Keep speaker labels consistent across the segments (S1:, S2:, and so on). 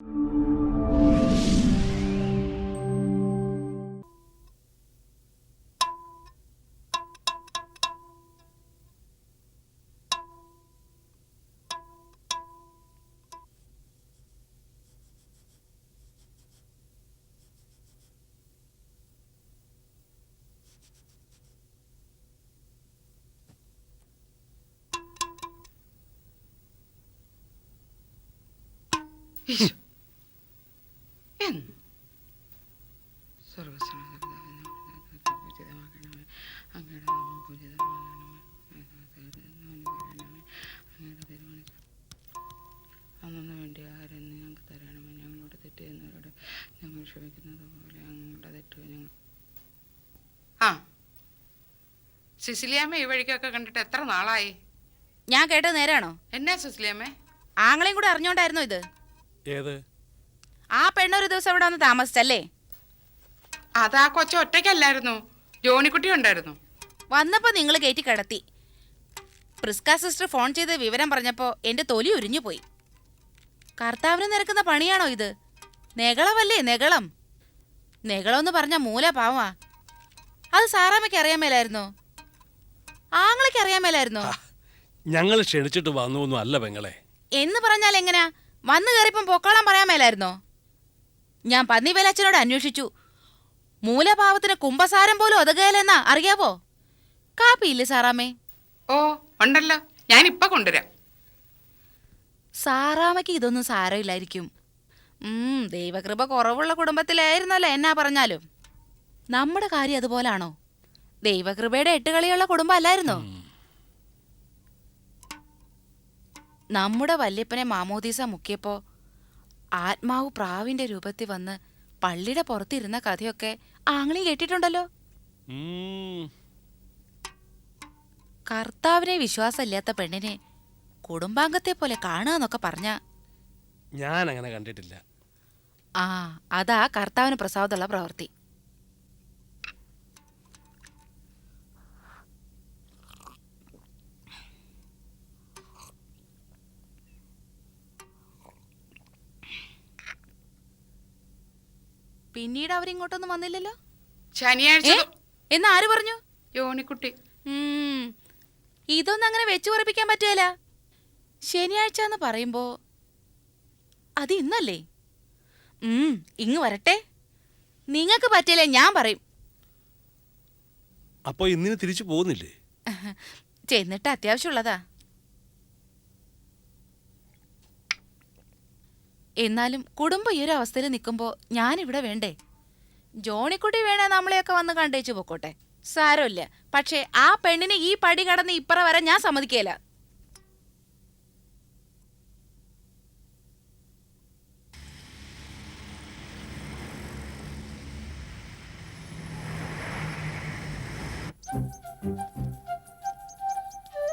S1: ഈശോ. എന്ന്? സർവസമൃദ്ധമായ പൂജിതമാകണമേ. അങ്ങയുടെ നാമം പൂജിതമാകണമേ. അങ്ങയുടെ തിരുമനസ് അന്നു വേണ്ടി ഞങ്ങൾക്ക് തരണമേ ഞങ്ങളോട് തെറ്റ് ചെയ്യുന്നവരോട് ഞങ്ങൾ ക്ഷമിക്കുന്നത് പോലെ ഞങ്ങളുടെ തെറ്റ് ഞങ്ങൾ ആ. സിസിലിയാമ്മ ഈ വഴിക്കൊക്കെ കണ്ടിട്ട് എത്ര നാളായി?
S2: ഞാൻ കേട്ടത് നേരാണോ?
S1: എന്നാ സിസിലിയാമ്മേ?
S2: ആങ്ങളെയും കൂടെ അറിഞ്ഞോണ്ടായിരുന്നോ ഇത്?
S3: ഏത്?
S2: ആ പെണ്ണൊരു ദിവസം ഇവിടെ വന്ന് താമസിച്ചല്ലേ?
S1: അതാ കൊച്ചു ഒറ്റയ്ക്കല്ലായിരുന്നു. ജോണിക്കുട്ടി ഉണ്ടായിരുന്നു.
S2: വന്നപ്പോ നിങ്ങൾ കയറ്റി കടത്തി. പ്രിസ്ക സിസ്റ്റർ ഫോൺ ചെയ്ത് വിവരം പറഞ്ഞപ്പോ എന്റെ തൊലി ഉരിഞ്ഞു പോയി. കർത്താവിന് നിരക്കുന്ന പണിയാണോ ഇത്? നെകളമല്ലേ നെകളം? നെകളമെന്ന് പറഞ്ഞ മൂല പാവാ. അത് സാറാമ്മയ്ക്ക് അറിയാൻ മേലായിരുന്നോ? ആങ്ങളയ്ക്ക് അറിയാൻ മേലായിരുന്നോ?
S3: ഞങ്ങൾ ക്ഷണിച്ചിട്ട് വന്നു അല്ല പെങ്ങളെ.
S2: എന്ന് പറഞ്ഞാൽ എങ്ങനെയാ വന്നു കയറിപ്പം പൊക്കോളം പറയാൻ മേലായിരുന്നോ? ഞാൻ പന്നിവേലച്ചനോട് അന്വേഷിച്ചു. മൂലപാവത്തിന് കുംഭസാരം പോലും ഒതുകയില്ലെന്നാ അറിയാവോ? കാപ്പിയില്ലേ സാറാമേ
S1: ഓ ഉണ്ടല്ലോ. ഞാൻ ഇപ്പൊ കൊണ്ടുവരാം.
S2: സാറാമയ്ക്ക് ഇതൊന്നും സാരമില്ലായിരിക്കും. ഉം ദൈവകൃപ കുറവുള്ള കുടുംബത്തിലായിരുന്നല്ലോ എന്നാ പറഞ്ഞാലും. നമ്മുടെ കാര്യം അതുപോലാണോ? ദൈവകൃപയുടെ എട്ടുകളിയുള്ള കുടുംബം അല്ലായിരുന്നോ നമ്മുടെ വല്യപ്പനെ മാമോദീസ മുക്കിയപ്പോ ആത്മാവ് പ്രാവിന്റെ രൂപത്തിൽ വന്ന് പള്ളിയുടെ പുറത്തിരുന്ന കഥയൊക്കെ ആങ്ങളി കേട്ടിട്ടുണ്ടല്ലോ. കർത്താവിനെ വിശ്വാസമില്ലാത്ത പെണ്ണിനെ കുടുംബാംഗത്തെ പോലെ കാണുക എന്നൊക്കെ പറഞ്ഞ.
S3: ഞാൻ അങ്ങനെ കണ്ടിട്ടില്ല.
S2: ആ അതാ കർത്താവിന് പ്രസാദമുള്ള പ്രവൃത്തി. പിന്നീട് അവരിങ്ങോട്ടൊന്നും വന്നില്ലല്ലോ?
S1: ശനിയാഴ്ച
S2: എന്ന് ആര് പറഞ്ഞു? യോണിക്കുട്ടി. ഇതൊന്നും അങ്ങനെ വെച്ചു പറപ്പിക്കാൻ പറ്റുകയില്ല ശനിയാഴ്ച എന്ന് പറയുമ്പോ അത് ഇന്നല്ലേ? ഉം ഇങ്ങ് വരട്ടെ. നിങ്ങൾക്ക് പറ്റില്ല ഞാൻ പറയും.
S3: അപ്പൊ ഇന്നിന് തിരിച്ചു പോകുന്നില്ലേ?
S2: ചെന്നിട്ട് അത്യാവശ്യമുള്ളതാ. എന്നാലും കുടുംബം ഈ ഒരു അവസ്ഥയിൽ നിൽക്കുമ്പോ ഞാനിവിടെ വേണ്ടേ? ജോണിക്കുട്ടി വേണേ നമ്മളെയൊക്കെ വന്ന് കണ്ടേച്ചു പോക്കോട്ടെ. സാരമില്ല. പക്ഷേ ആ പെണ്ണിനെ ഈ പടി കടന്ന് ഇപ്പറ വരെ ഞാൻ സമ്മതിക്കേല.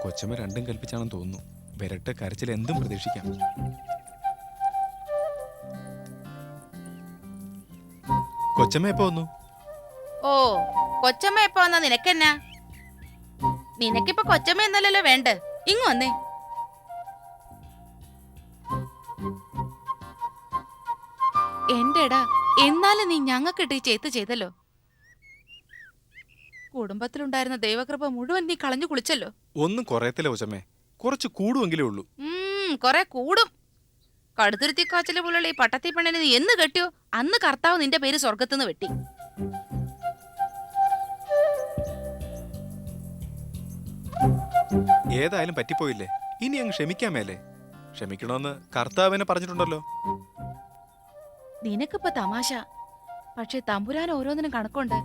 S4: കൊച്ചമ്മ രണ്ടും കൽപ്പിച്ചാണെന്ന് തോന്നുന്നു. വരട്ടെ കരച്ചിൽ എന്തും പ്രതീക്ഷിക്കാം. കൊച്ചമ്മ എപ്പോ വന്നു?
S2: ഓ കൊച്ചമ്മ എപ്പോ വന്നാ? നിനക്കെന്നാ? നിനക്കിപ്പോ കൊച്ചമ്മ എന്നല്ലല്ലോ വേണ്ട. ഇങ്ങ് വന്നേ. എന്റെടാ എന്നാലും നീ ഞങ്ങൾക്കിട്ട് ഈ ചേത്ത് ചെയ്തല്ലോ. കുടുംബത്തിലുണ്ടായിരുന്ന ദൈവകൃപ മുഴുവൻ നീ കളഞ്ഞു കുളിച്ചല്ലോ.
S4: ഒന്നും കുറയത്തില്ല കൊച്ചമ്മേ. കുറച്ച് കൂടുമെങ്കിലേ ഉള്ളൂ.
S2: ഉം കൊറേ കൂടും. കടുത്തുരുത്തി കാച്ചൽ പോലുള്ള ഈ പട്ടത്തി പെണ്ണിനെ നീ എന്ന് കെട്ടിയോ? അന്ന് കർത്താവ് നിന്റെ പേര് സ്വർഗത്തുനിന്ന് വെട്ടി.
S4: ഏതായാലും പറ്റിപ്പോയില്ലേ? ഇനി അങ്ങ് ക്ഷമിക്കാമേലേ ക്ഷമിക്കണമെന്ന് കർത്താവിനെ പറഞ്ഞിട്ടുണ്ടല്ലോ.
S2: നിനക്കിപ്പോ തമാശ. പക്ഷെ തമ്പുരാൻ ഓരോന്നിനും കണക്കുണ്ട്.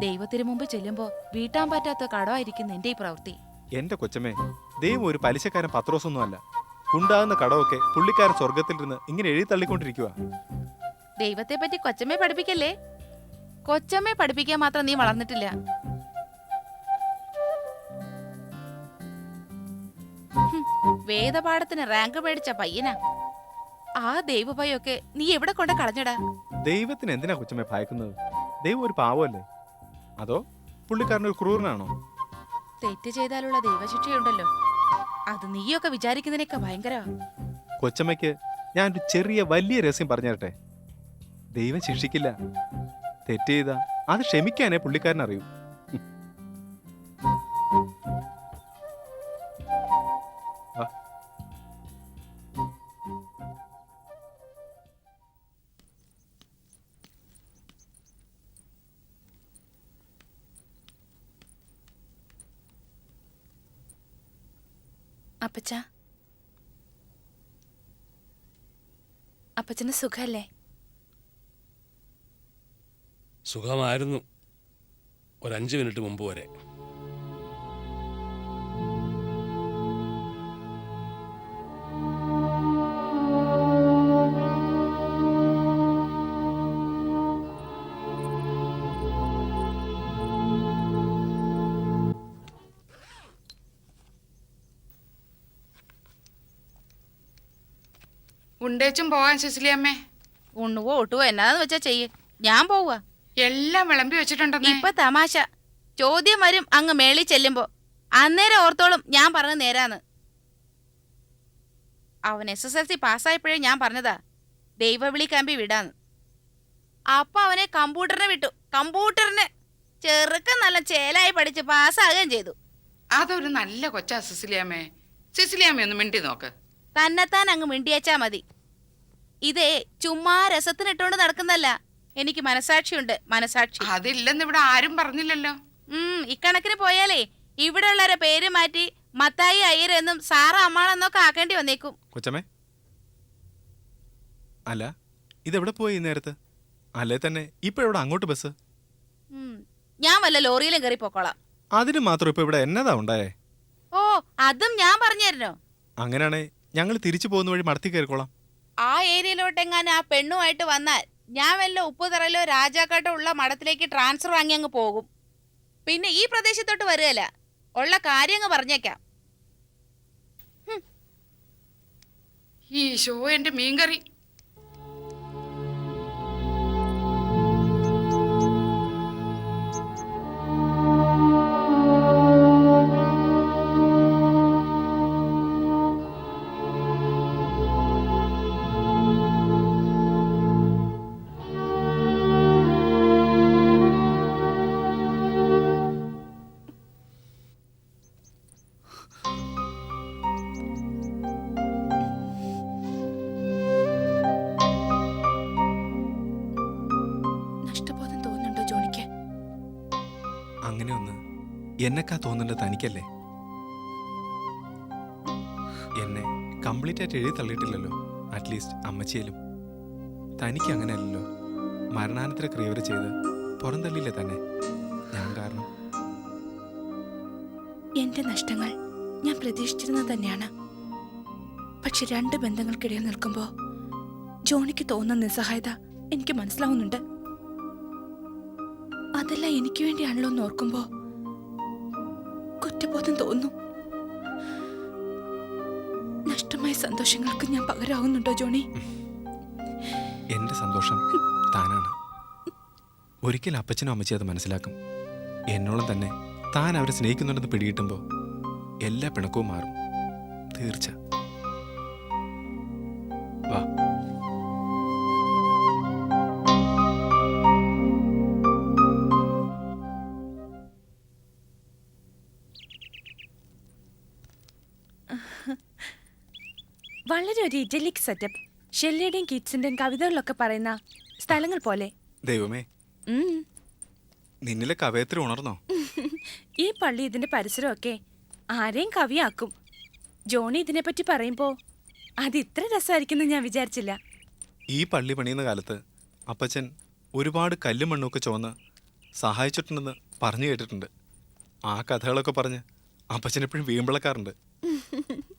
S2: ദൈവത്തിന് മുമ്പ് ചെല്ലുമ്പോ വീട്ടാൻ പറ്റാത്ത കടമായിരിക്കും നിന്റെ ഈ പ്രവൃത്തി.
S4: എന്റെ കൊച്ചമേ ദൈവം ഒരു പലിശക്കാരൻ പത്രോസൊന്നും അല്ല ഉണ്ടാകുന്ന കടമൊക്കെ പുള്ളിക്കാരൻ സ്വർഗത്തിലിരുന്ന് ഇങ്ങനെ എഴുതി തള്ളിക്കൊണ്ടിരിക്കുക
S2: ദൈവത്തെ പറ്റി കൊച്ചമ്മയെ പഠിപ്പിക്കല്ലേ? കൊച്ചമ്മയെ പഠിപ്പിക്കാൻ മാത്രം നീ വളർന്നിട്ടില്ല. ഹും, വേദപാഠത്തിന് റാങ്ക് മേടിച്ച പയ്യനാ. ആ ദൈവഭയൊക്കെ നീ എവിടെ കൊണ്ട് കളഞ്ഞടാ?
S4: ദൈവത്തിന് എന്തിനാ കൊച്ചമ്മ ഭയക്കുന്നത്? ദൈവം ഒരു പാവമല്ലേ? അതോ പുള്ളിക്കാരൻ ഒരു ക്രൂരനാണോ?
S2: തെറ്റ് ചെയ്താലുള്ള ദൈവശിക്ഷയുണ്ടല്ലോ. അത് നീയൊക്കെ വിചാരിക്കുന്നതിനൊക്കെ ഭയങ്കര.
S4: കൊച്ചമ്മയ്ക്ക് ഞാൻ ഒരു ചെറിയ വലിയ രഹസ്യം പറഞ്ഞു തരട്ടെ ദൈവം ശിക്ഷിക്കില്ല. തെറ്റ് ചെയ്ത. അത് ക്ഷമിക്കാനേ പുള്ളിക്കാരൻ അറിയൂ
S2: അപ്പച്ചന് സുഖല്ലേ?
S3: സുഖമായിരുന്നു. ഒരഞ്ച് മിനിറ്റ് മുമ്പ് വരെ.
S1: ഉണ്ടേച്ചും പോവാൻ സിസിലി ഉണ്ണു
S2: ഉണ്ണുവോ ഒട്ടുവോ എന്നാന്ന് വെച്ചാ ചെയ്യ്. ഞാൻ പോവുക
S1: എല്ലാം വിളമ്പി വെച്ചിട്ടുണ്ടെന്നേ.
S2: ഇപ്പൊ തമാശ. ചോദ്യം വരും അങ്ങ് മേളി ചെല്ലുമ്പോ. അന്നേരം ഓർത്തോളും ഞാൻ പറഞ്ഞു നേരാന്ന്. അവൻ എസ് എസ് എൽ സി പാസ്സായപ്പോഴേ ഞാൻ പറഞ്ഞതാ. ദൈവവിളി കമ്പി വിടാന്ന്. അപ്പൊ അവനെ കമ്പ്യൂട്ടറിനെ വിട്ടു. കമ്പ്യൂട്ടറിനെ ചെറുക്കം നല്ല ചേലായി പഠിച്ച് പാസ്സാകുകയും ചെയ്തു.
S1: അതൊരു നല്ല കൊച്ചാ സിസിലി അമ്മേ. ഒന്ന് മിണ്ടി നോക്ക്.
S2: തന്നെത്താൻ അങ്ങ് മിണ്ടിയച്ചാ മതി. ഇതേ ചുമ്മാ രസത്തിനിട്ടോണ്ട് നടക്കുന്നല്ല എനിക്ക് മനസാക്ഷിയുണ്ട് മനസാക്ഷി.
S1: അതില്ലെന്ന് ഇവിടെ ആരും പറഞ്ഞില്ലല്ലോ.
S2: ഉം ഇക്കണക്കിന് പോയാലേ ഇവിടെ ഉള്ളവരെ പേര് മാറ്റി മത്തായി അയ്യർ എന്നും സാറ അമ്മാണെന്നൊക്കെ ആക്കേണ്ടി വന്നേക്കും.
S4: കൊച്ചമ്മേ. അല്ല ഇതെവിടെ പോയി നേരത്തെ നേരത്ത്? അല്ലേ തന്നെ ഇപ്പൊ എവിടെ അങ്ങോട്ട് ബസ്?
S2: ഞാൻ വല്ല ലോറിയിലും കയറി പോക്കോളാം.
S4: അതിന് മാത്രം ഇപ്പൊ ഇവിടെ എന്നതാ ഉണ്ടായേ?
S2: ഓ അതും ഞാൻ പറഞ്ഞു അങ്ങനെയാണെ
S4: അങ്ങനെയാണേ ഞങ്ങൾ തിരിച്ചു പോകുന്ന വഴി മടത്തി കയറിക്കോളാം.
S2: ആ ഏരിയയിലോട്ടെങ്ങാനും ആ പെണ്ണുമായിട്ട് വന്നാൽ ഞാൻ വല്ല ഉപ്പുതറയിലോ രാജാക്കാട്ടോ ഉള്ള മഠത്തിലേക്ക് ട്രാൻസ്ഫർ വാങ്ങി അങ്ങ് പോകും. പിന്നെ ഈ പ്രദേശത്തോട്ട് വരികയല്ല ഉള്ള കാര്യം അങ്ങ് പറഞ്ഞേക്കാം.
S1: ഈ ഷോ എന്റെ മീൻകറി.
S4: അങ്ങനെ ഒന്ന് എന്നെക്കാ തോന്നേണ്ടത് തനിക്കല്ലേ? എന്നെ കംപ്ലീറ്റ് ആയിട്ട് എഴുതി തള്ളിയിട്ടില്ലല്ലോ. അറ്റ്ലീസ്റ്റ് അമ്മച്ചിയിലും. തനിക്ക് അങ്ങനെയല്ലല്ലോ. മരണാനന്തര ക്രിയവർ ചെയ്ത് പുറന്തള്ളിയില്ലേ തന്നെ? ഞാൻ കാരണം.
S5: എന്റെ നഷ്ടങ്ങൾ ഞാൻ പ്രതീക്ഷിച്ചിരുന്നത് തന്നെയാണ്. പക്ഷെ രണ്ട് ബന്ധങ്ങൾക്കിടയിൽ നിൽക്കുമ്പോൾ ജോണിക്ക് തോന്നുന്ന നിസ്സഹായത എനിക്ക് മനസ്സിലാവുന്നുണ്ട്. അതെല്ലാം എനിക്ക് വേണ്ടിയാണല്ലോ എന്ന് ഓർക്കുമ്പോ കുറ്റബോധം തോന്നുന്നു. നഷ്ടമായ സന്തോഷങ്ങൾക്ക് ഞാൻ പകരാവുന്നുണ്ടോ ജോണി?
S4: എന്റെ സന്തോഷം താനാണ്. ഒരിക്കൽ അപ്പച്ചനും അമ്മച്ചി അത് മനസ്സിലാക്കും. എന്നോളം തന്നെ താൻ അവരെ സ്നേഹിക്കുന്നുണ്ടെന്ന് പിടികിട്ടുമ്പോൾ എല്ലാ പിണക്കവും മാറും. തീർച്ച.
S5: സെറ്റപ്പ്. ഷെല്ലിയുടെയും കിഡ്സിന്റെയും കവിതകളിലൊക്കെ പറയുന്ന സ്ഥലങ്ങൾ പോലെ.
S4: ദൈവമേ.
S5: ഉം.
S4: നിന്നിലെ കവയത്രി ഉണർന്നോ?
S5: ഈ പള്ളി ഇതിന്റെ പരിസരമൊക്കെ ആരെയും കവിയാക്കും. ജോണി ഇതിനെപ്പറ്റി പറയുമ്പോ അത് ഇത്ര രസമായിരിക്കുന്നു ഞാൻ വിചാരിച്ചില്ല.
S4: ഈ പള്ളി പണിയുന്ന കാലത്ത് അപ്പച്ചൻ ഒരുപാട് കല്ലും മണ്ണുമൊക്കെ ചുവന്ന് സഹായിച്ചിട്ടുണ്ടെന്ന് പറഞ്ഞു കേട്ടിട്ടുണ്ട്. ആ കഥകളൊക്കെ പറഞ്ഞ് അപ്പച്ചൻ എപ്പോഴും വീമ്പിളക്കാറുണ്ട്.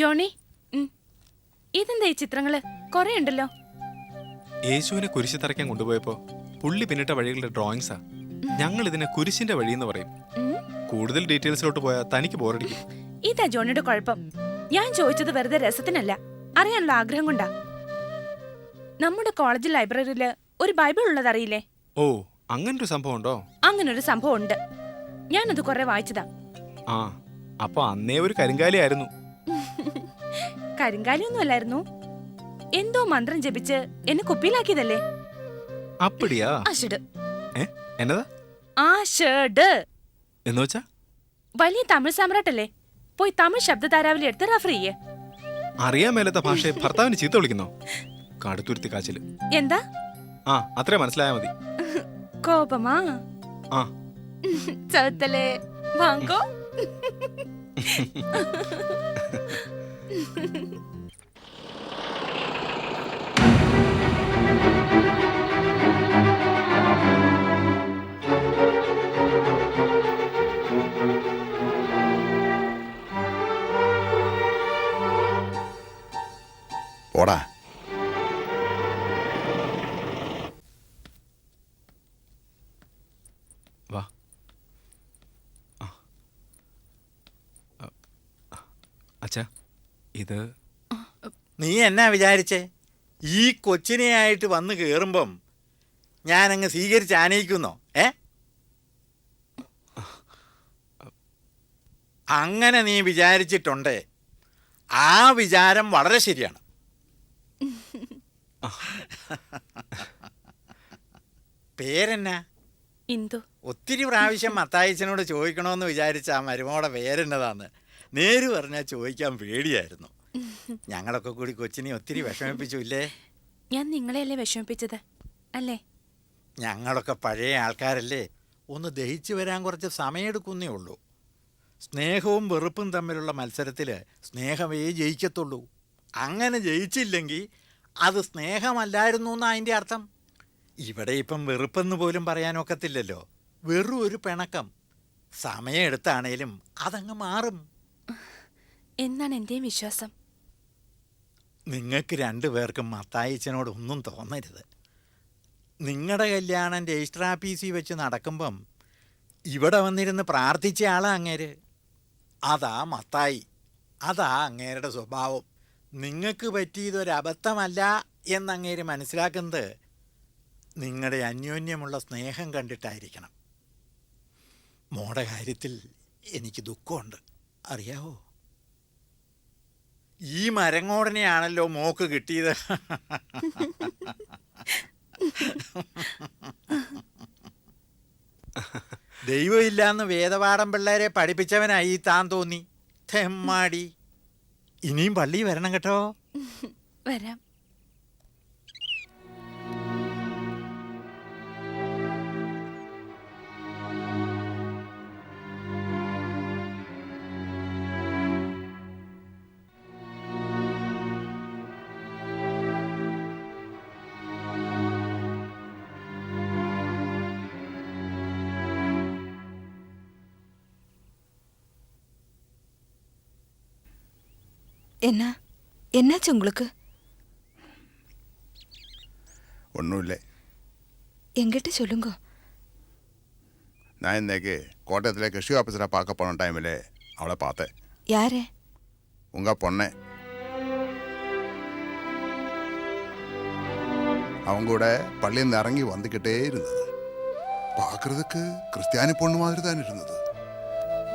S5: ജോണി. ഇതെന്താ ഈ ചിത്രങ്ങൾ? കൊറേ ഉണ്ടല്ലോ.
S4: യേശുവിനെ കുരിശി തറയ്ക്കാൻ കൊണ്ടുപോയപ്പോ പുള്ളി പിന്നിട്ട വഴികളുടെ ഡ്രോയിങ്സാ ഞങ്ങൾ ഇതിനെ കുരിശിന്റെ വഴി എന്ന് പറയും കൂടുതൽ ഡീറ്റെയിൽസിലോട്ട് പോയാൽ തനിക്ക് ബോറടിക്കും.
S5: ഇതാ ജോണിയുടെ കുഴപ്പം. ഞാൻ ചോദിച്ചത് വെറുതെ രസത്തിനല്ല. അറിയാനുള്ള ആഗ്രഹം കൊണ്ടാ. നമ്മുടെ കോളേജ് ലൈബ്രറിയിൽ ഒരു ബൈബിൾ ഉള്ളത് അറിയില്ലേ?
S4: ഓ അങ്ങനൊരു സംഭവം ഉണ്ടോ?
S5: അങ്ങനൊരു സംഭവം ഉണ്ട്. ഞാനത് കുറെ വായിച്ചതാ.
S4: ആ അപ്പൊ അന്നേ ഒരു കരിങ്കാലിയായിരുന്നു
S5: കരിങ്കാലിയൊന്നും അല്ലായിരുന്നു എന്തോ മന്ത്രം ജപിച്ച് എന്നെ കുപ്പിയിലാക്കിയതല്ലേ?
S4: അപ്പടിയാ?
S5: അഷഡ്
S4: എന്നതാ?
S5: ആഷഡ്
S4: എന്ന് വെച്ചാ?
S5: വലിയ തമിഴ് സാമ്രാട്ടല്ലേ? പോയി തമിഴ് ശബ്ദധാരാവലി എടുത്ത് റഫർ ചെയ്യേ.
S4: അറിയാൻ മേലത്തെ ഭാഷയെ ഭർത്താവിന് ചീത്ത വിളിക്കുന്നോ? കടുത്തുരുത്തി കാച്ചിൽ.
S5: എന്താ?
S4: ആ അത്രേ മനസ്സിലായാ മതി.
S5: കോപമാ?
S4: ആ.
S5: ചത്തലേ വാങ്ങോ?
S6: പോടാ.
S4: വാ. അച്ഛാ ഇത്
S7: നീ എന്നാ വിചാരിച്ചേ? ഈ കൊച്ചിനെയായിട്ട് വന്ന് കയറുമ്പം ഞാനങ്ങ് സ്വീകരിച്ച് ആനയിക്കുന്നോ? ഏ? അങ്ങനെ നീ വിചാരിച്ചിട്ടുണ്ടേ. ആ വിചാരം വളരെ ശരിയാണ്. പേരെന്നാ?
S5: ഇന്ദു.
S7: ഒത്തിരി പ്രാവശ്യം മത്തായിച്ചനോട് ചോദിക്കണമെന്ന് വിചാരിച്ച ആ മരുമോടെ പേരെന്നതാന്ന്. നേര് പറഞ്ഞാൽ ചോദിക്കാൻ പേടിയായിരുന്നു. ഞങ്ങളൊക്കെ കൂടി കൊച്ചിനെ ഒത്തിരി വിഷമിപ്പിച്ചു ഇല്ലേ
S5: ഞാൻ നിങ്ങളെയല്ലേ വിഷമിപ്പിച്ചത് അല്ലേ?
S7: ഞങ്ങളൊക്കെ പഴയ ആൾക്കാരല്ലേ. ഒന്ന് ദഹിച്ചു വരാൻ കുറച്ച് സമയമെടുക്കുന്നേ ഉള്ളൂ. സ്നേഹവും വെറുപ്പും തമ്മിലുള്ള മത്സരത്തിൽ സ്നേഹമേ ജയിക്കത്തുള്ളൂ. അങ്ങനെ ജയിച്ചില്ലെങ്കിൽ അത് സ്നേഹമല്ലായിരുന്നു എന്നാ അതിന്റെ അർത്ഥം? ഇവിടെ ഇപ്പം വെറുപ്പെന്ന് പോലും പറയാനൊക്കത്തില്ലല്ലോ വെറു ഒരു പിണക്കം. സമയമെടുത്താണേലും അതങ്ങ് മാറും.
S5: എന്നാണ് എന്റെയും വിശ്വാസം?
S7: നിങ്ങൾക്ക് രണ്ടുപേർക്കും മത്തായിച്ചനോട് ഒന്നും തോന്നരുത്. നിങ്ങളുടെ കല്യാണം രജിസ്റ്റർ ആഫീസിൽ വെച്ച് നടക്കുമ്പം ഇവിടെ വന്നിരുന്ന് പ്രാർത്ഥിച്ച ആളാ അങ്ങേര്. അതാ മത്തായി. അതാ അങ്ങേരുടെ സ്വഭാവം. നിങ്ങൾക്ക് പറ്റിയതൊരബദ്ധമല്ല എന്നങ്ങേര് മനസ്സിലാക്കുന്നത് നിങ്ങളുടെ അന്യോന്യമുള്ള സ്നേഹം കണ്ടിട്ടായിരിക്കണം. മോടെ കാര്യത്തിൽ എനിക്ക് ദുഃഖമുണ്ട്. അറിയാവോ? ഈ മരങ്ങോടനെയാണല്ലോ മോക്ക് കിട്ടിയത്. ദൈവമില്ലാന്ന് വേദപാഠം പിള്ളേരെ പഠിപ്പിച്ചവനായി താൻ തോന്നി. തെമ്മാടി. ഇനിയും പള്ളി വരണം കേട്ടോ.
S5: വരാം.
S8: என்ன? என்னாச்சு உங்களுக்கு?
S6: ஒன்றும் இல்லை.
S8: என்கிட்ட சொல்லுங்க.
S6: நான் இன்னைக்கு கோட்டயத்தில் கிருஷி ஆஃபீஸரை பார்க்க போன டைமில் அவளை பார்த்தேன்.
S8: யாரு?
S6: உங்கள் பொண்ணை. அவங்க கூட பள்ளியிருந்து இறங்கி வந்துக்கிட்டே இருந்தது. பார்க்கறதுக்கு கிறிஸ்டியானி பொண்ணு மாதிரி தான் இருந்தது.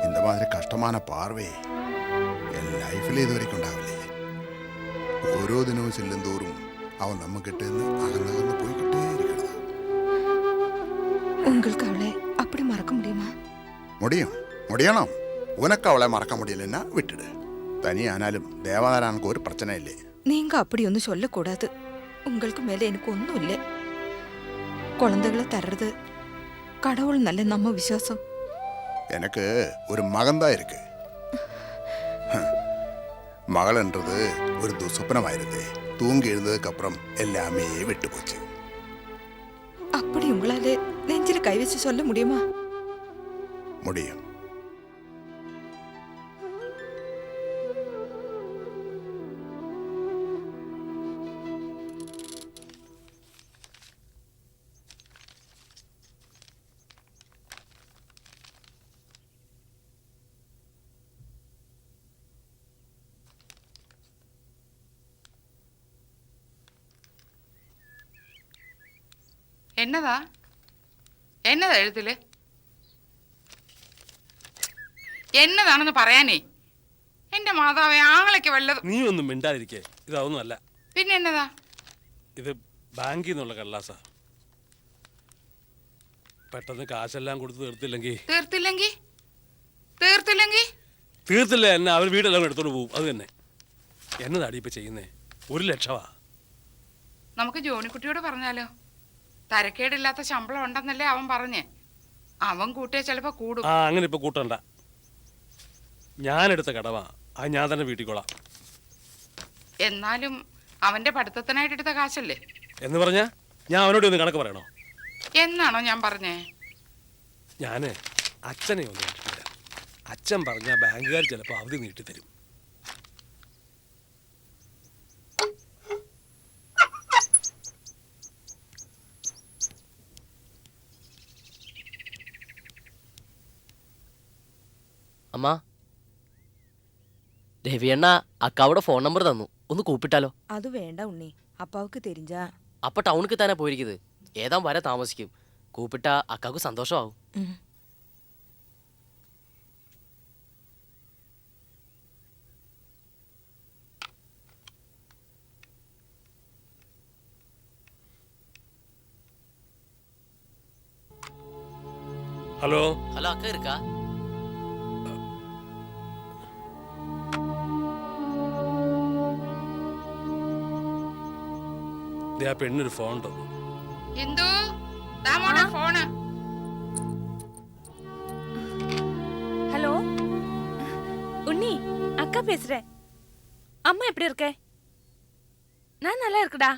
S6: இந்த மாதிரி கஷ்டமான பார்வை என் லைஃப்பில் இது வரைக்கும் ഉണ്ടാവില്ലേ ഓരോ ദിനവും ചെല്ലുന്തോറും അവൻ നമ്മക്കിട്ട് അകന്നകന്ന് പോയിക്കിട്ടേ ഇരിക്കുന്നത്
S8: உங்களுக்கு அவளை அப்படி மறக்க முடியுமா
S6: முடியும் முடியணும் உனக்கு அவளை மறக்க முடியலன்னா விட்டுடு தனியானாலும் தேவாதாரனுக்கு ஒரு பிரச்சனை இல்லை
S8: நீங்க அப்படி ஒன்றும் சொல்லக்கூடாது உங்களுக்கு மேல எனக்கு ஒன்றும் இல்லை குழந்தைகளை தர்றது கடவுள் நல்ல நம்ம விசுவாசம்
S6: எனக்கு ஒரு மகன்தான் இருக்கு மகள்ன்றது ஒரு துசுப்பனமாயிருது தூங்கி எழுந்ததுக்கு அப்புறம் எல்லாமே விட்டு போச்சு
S8: அப்படி உங்களால நெஞ்சில கை வச்சு சொல்ல முடியுமா?
S6: முடியும்.
S1: എന്നതാ? എന്നതാ എഴുത്തിൽ? എന്നതാണെന്ന് പറയാനേ. എന്റെ മാതാവേ ആങ്ങളൊക്കെ വല്ലതും
S3: നീ ഒന്നും മിണ്ടാതിരിക്കേ. ഇതൊന്നുമല്ല
S1: പിന്നെ എന്നതാ?
S3: ഇത് ബാങ്കിൽ നിന്നുള്ള കള്ളാസാ. പെട്ടെന്ന് കാശെല്ലാം കൊടുത്ത് തീർത്തില്ലെങ്കിൽ
S1: തീർത്തില്ലെങ്കിൽ തീർത്തില്ലെങ്കിൽ
S3: തീർത്തില്ല എന്നെ? അവർ വീടെല്ലാം എടുത്തോണ്ട് പോകും അത് തന്നെ. എന്നതാടി ഇപ്പൊ ചെയ്യുന്നേ? ഒരു ലക്ഷമാ
S1: നമുക്ക് ജോണിക്കുട്ടിയോട് പറഞ്ഞാലോ? തരക്കേടില്ലാത്ത ശമ്പളം ഉണ്ടെന്നല്ലേ അവൻ പറഞ്ഞേ? അവൻ കൂട്ടിയാ ചിലപ്പോ കൂടും.
S3: ആ അങ്ങനെ ഇപ്പൊ കൂട്ടണ്ട. ഞാനെടുത്ത കടവാ. അത് ഞാൻ തന്നെ വീട്ടിക്കോളാം.
S1: എന്നാലും അവന്റെ പഠിത്തത്തിനായിട്ട് എടുത്ത കാശല്ലേ?
S3: എന്ന് പറഞ്ഞാ ഞാൻ അവനോട് ഒന്ന് കണക്ക് പറയണോ?
S1: എന്നാണോ ഞാൻ പറഞ്ഞേ?
S3: ഞാൻ അച്ഛനെ ഒന്നും അച്ഛൻ പറഞ്ഞ ബാങ്കുകാർ ചിലപ്പോൾ അവധി നീട്ടിത്തരും.
S9: അമ്മ. രവിയണ്ണ അക്കാവിടെ ഫോൺ നമ്പർ തന്നു. ഒന്ന് കൂപ്പിട്ടാലോ?
S8: അത് വേണ്ട ഉണ്ണി. അപ്പാവക്ക് തെരിഞ്ചാ.
S9: അപ്പൊ ടൗണിക്ക് തന്നെ പോയിരിക്കുന്നത് ഏതാ വരെ താമസിക്കും. കൂപ്പിട്ട അക്കാക്ക് സന്തോഷമാവും.
S3: ഹലോ.
S9: ഹലോ അക്ക ഇരിക്കാ
S3: ദേ ആ പെണ്ണൊരു ഫോൺ തന്നു
S1: ഇന്ദു ദാ മോനെ ഫോണ്
S5: ஹலோ உன்னி அக்கா பேசுறேன் அம்மா எப்படி இருக்க நான் நல்லா இருக்குடா